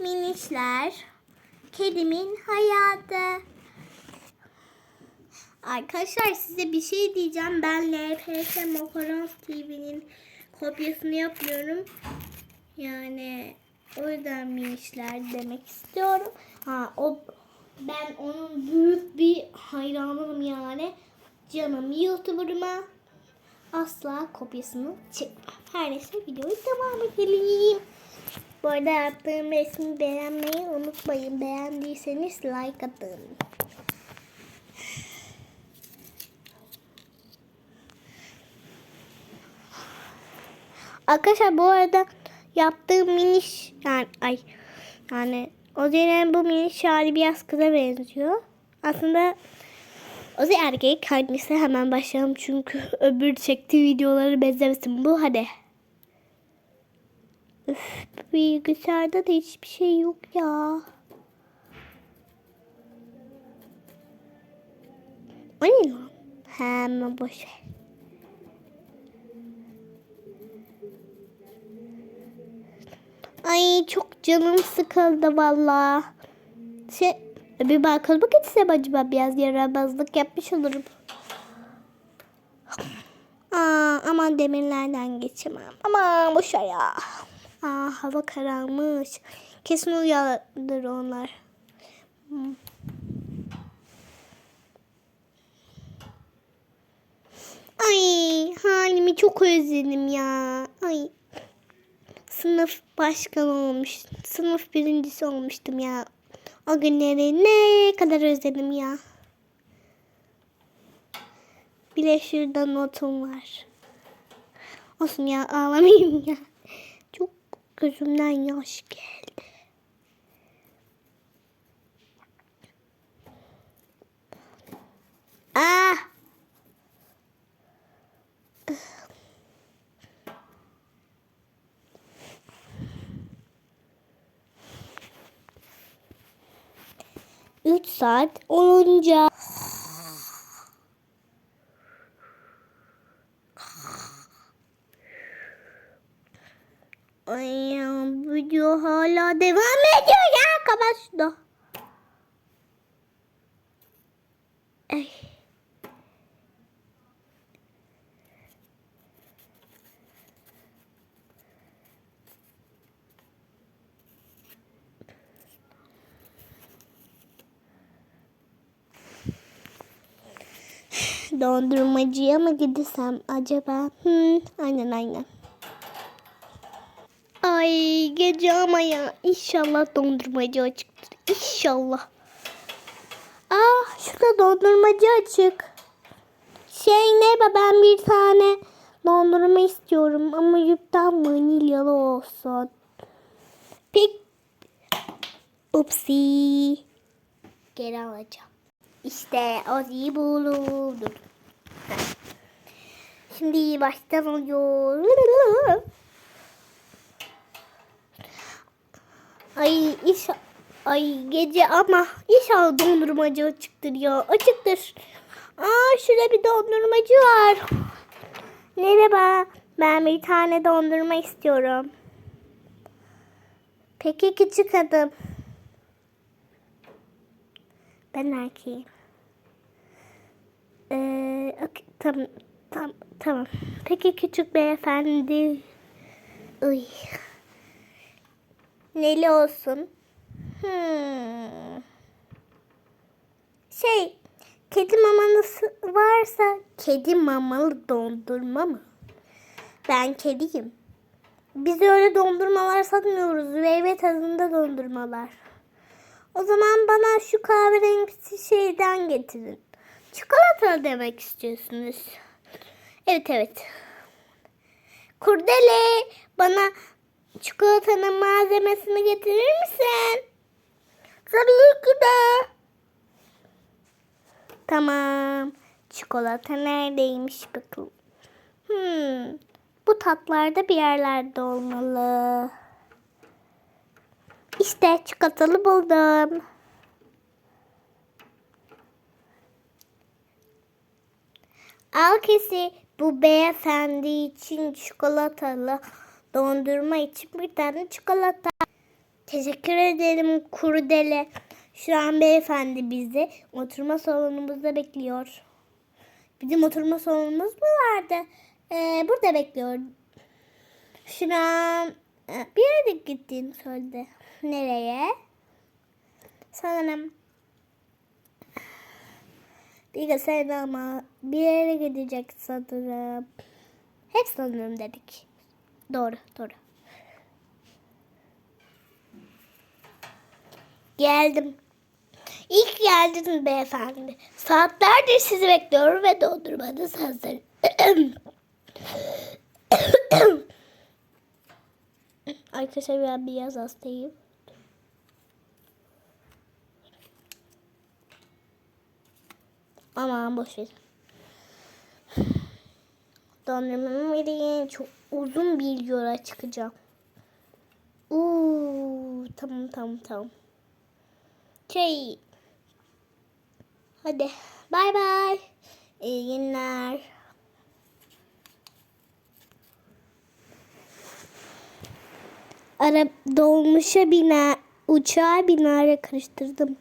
Minişler. Kedimin hayatı. Arkadaşlar size bir şey diyeceğim. Ben LPS Mokorons TV'nin kopyasını yapıyorum. Yani o yüzden minişler demek istiyorum. Ha o ben onun büyük bir hayranıyım yani. Canım YouTuber'ıma asla kopyasını çekmem. Her neyse videoyu devam edelim. Bu arada yaptığım resmi beğenmeyi unutmayın. Beğendiyseniz like atın. Arkadaşlar bu arada yaptığım miniş yani ay yani o yüzden bu miniş hali biraz kıza benziyor. Aslında o da erkek hangisi hemen başlayalım çünkü öbür çektiği videoları benzemesin bu hadi. Üf, bilgisayarda da hiçbir şey yok ya. O ne lan? Hemen boş ver. Ay çok canım sıkıldı valla. Şey, bir bakalım gitsem acaba biraz yaramazlık yapmış olurum. Aa, aman demirlerden geçemem. Aman boşver ya. Aa, hava kararmış. Kesin uyanır onlar. Hmm. Ay halimi çok özledim ya. Ay sınıf başkanı olmuş. Sınıf birincisi olmuştum ya. O günleri ne kadar özledim ya. Bir de şurada notum var. Olsun ya ağlamayayım ya. Gözümden yaş geldi. Ah! Üç saat olunca Ay ya, video hala devam ediyor ya kapat şunu. Ay. Dondurmacıya mı gidesem acaba? Hmm, aynen aynen. Ay gece ama ya inşallah dondurmacı açıktır. İnşallah. Ah şurada dondurmacı açık. Şey ne ben bir tane dondurma istiyorum ama yuftan vanilyalı olsun. Pek Upsi. Geri alacağım. İşte Ozi'yi buldum. Şimdi baştan alıyor. Ay iş ay gece ama inşallah dondurmacı açıktır ya. Açıktır. Aa şurada bir dondurmacı var. Merhaba. Ben bir tane dondurma istiyorum. Peki küçük adam. Ben erkeğim. Ee, ok- tamam, tamam, tamam. Peki küçük beyefendi. Uy. Neli olsun? Hmm. Şey, kedi mamanız varsa kedi mamalı dondurma mı? Ben kediyim. Biz öyle dondurmalar satmıyoruz. Meyve tadında dondurmalar. O zaman bana şu kahverengi şeyden getirin. Çikolata demek istiyorsunuz. Evet evet. Kurdele bana çikolatanın malzemesini getirir misin? Tabii ki de. Tamam. Çikolata neredeymiş bakalım. Hmm. Bu tatlarda bir yerlerde olmalı. İşte çikolatalı buldum. Al kesi bu beyefendi için çikolatalı dondurma için bir tane çikolata. Teşekkür ederim kurdele. Şu an beyefendi bizi oturma salonumuzda bekliyor. Bizim oturma salonumuz mu vardı? Ee, burada bekliyor. Şu an e, bir yere gittiğini söyledi. Nereye? Sanırım bilgisayarda ama bir yere gidecek sanırım. Hep sanırım dedik. Doğru, doğru. Geldim. İlk geldiniz beyefendi. Saatlerdir sizi bekliyorum ve dondurmanız hazır. Arkadaşlar ben biraz hastayım. Aman boş ver. Dondurmamı vereyim. Çok uzun bir yola çıkacağım. Uuu, tamam tamam tamam. Şey. Hadi. Bay bay. İyi günler. Arap dolmuşa biner, uçağa binare karıştırdım.